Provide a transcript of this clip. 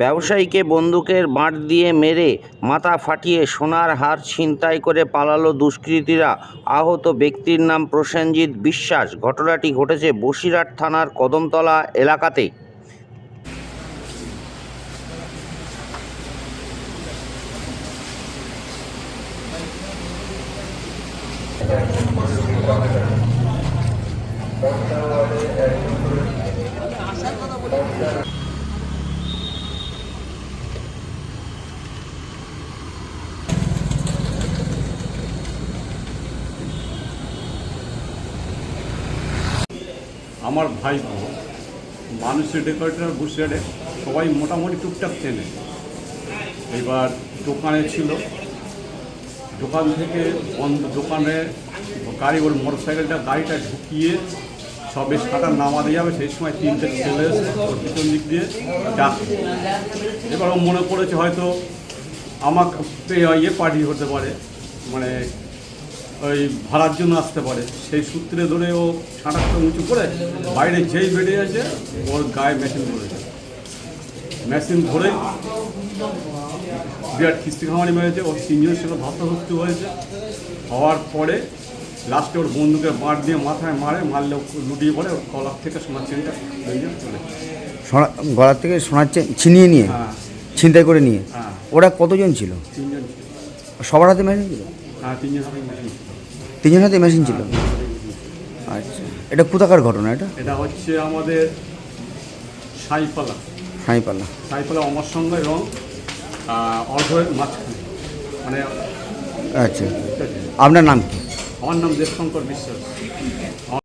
ব্যবসায়ীকে বন্দুকের বাঁট দিয়ে মেরে মাথা ফাটিয়ে সোনার হার ছিনতাই করে পালালো দুষ্কৃতীরা। আহত ব্যক্তির নাম প্রসেনজিৎ বিশ্বাস। ঘটনাটি ঘটেছে বসিরহাট থানার কদমতলা এলাকাতে। আমার ভাই মানুষের ডেকোরেটর বুসিয়ারে সবাই মোটামুটি টুকটাক চেনে। এবার দোকানে ছিল, দোকান থেকে বন্ধ, দোকানে গাড়ি, ওর মোটর সাইকেলটা গাড়িটা ঢুকিয়ে সবে সাটার নামাতে যাবে, সেই সময় তিনটে ছেলে ওর পিছন দিক দিয়ে ডাক এবার ও মনে পড়েছে হয়তো আমাকে ইয়ে পার্টি হতে পারে মানে ওই ভাড়ার জন্য আসতে পারে। সেই সূত্রে ধরে ও ছাঁটাটা উঁচু করে বাইরে যেই বেরিয়ে আছে ওর গায়ে মেশিন ধরেছে। মেশিন ধরে বিরাট কিস্তি খামারি মেরেছে ওর তিনজনের সাথে ধস্তাধস্তি হয়েছে। হওয়ার পরে লাস্টে ওর বন্ধুকে বাঁট দিয়ে মাথায় মারে মারলে লুটিয়ে পড়ে ওর কলার থেকে সোনার চেনটা বেরিয়ে চলে সোনা গলার থেকে সোনার চেন ছিনিয়ে নিয়ে? হ্যাঁ। ছিনতাই করে নিয়ে? হ্যাঁ। ওরা কতজন ছিল? তিনজন ছিল। সবার হাতে মেশিন ছিল? হ্যাঁ তিনজন হাতে মেশিন ছিল। তিনজন হাতে মেশিন ছিল। আচ্ছা। এটা কোথাকার ঘটনা এটা? এটা হচ্ছে আমাদের সাইপালা সাইপালা সাইপালা অমর সঙ্গে এবং অর্ধের মাঝখানে। মানে আচ্ছা। আপনার নাম কি? আমার নাম দেবশঙ্কর বিশ্বাস।